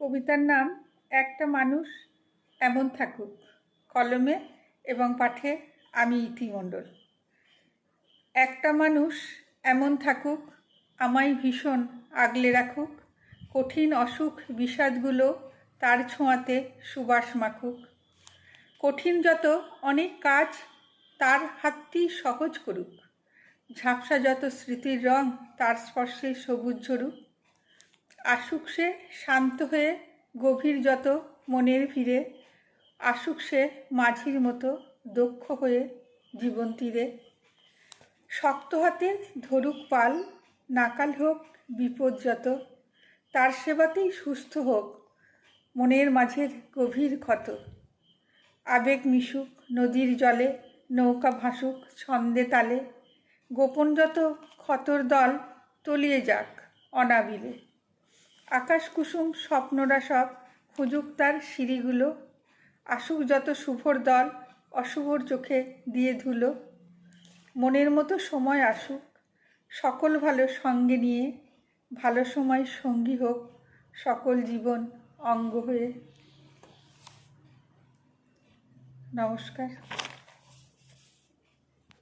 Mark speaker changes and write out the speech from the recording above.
Speaker 1: কবিতার নাম, একটা মানুষ এমন থাকুক কলমে এবং পাঠে আমি ইতিমণ্ডল একটা মানুষ এমন থাকুক, আমায় ভীষণ আগলে রাখুক, কঠিন অসুখ বিষাদগুলো তার ছোঁয়াতে সুবাস মাখুক। কঠিন যত অনেক কাজ তার হাতটি সহজ করুক, ঝাপসা যত স্মৃতির রং তার স্পর্শে সবুজ ঝরুক আসুক সে শান্ত হয়ে গভীর যত মনের ভিড়ে, আসুক সে মাঝির মতো দক্ষ হয়ে জীবন তীরে। শক্ত হাতে ধরুক পাল, নাকাল হোক বিপদ যত, তার সেবাতেই সুস্থ হোক মনের মাঝের গভীর ক্ষত। আবেগ মিশুক, নদীর জলে নৌকা ভাসুক ছন্দে তালে, গোপন যত ক্ষতর দল তলিয়ে যাক অনাবিলে। আকাশ কুসুম স্বপ্নরা সব খুঁজুক তার সিঁড়িগুলো, আসুক যত শুভর দল অশুভর চোখে দিয়ে ধুলো। মনের মতো সময় আসুক, সকল ভালো সঙ্গে নিয়ে, ভালো সময় সঙ্গী হোক সকল জীবন অঙ্গ হয়ে। নমস্কার।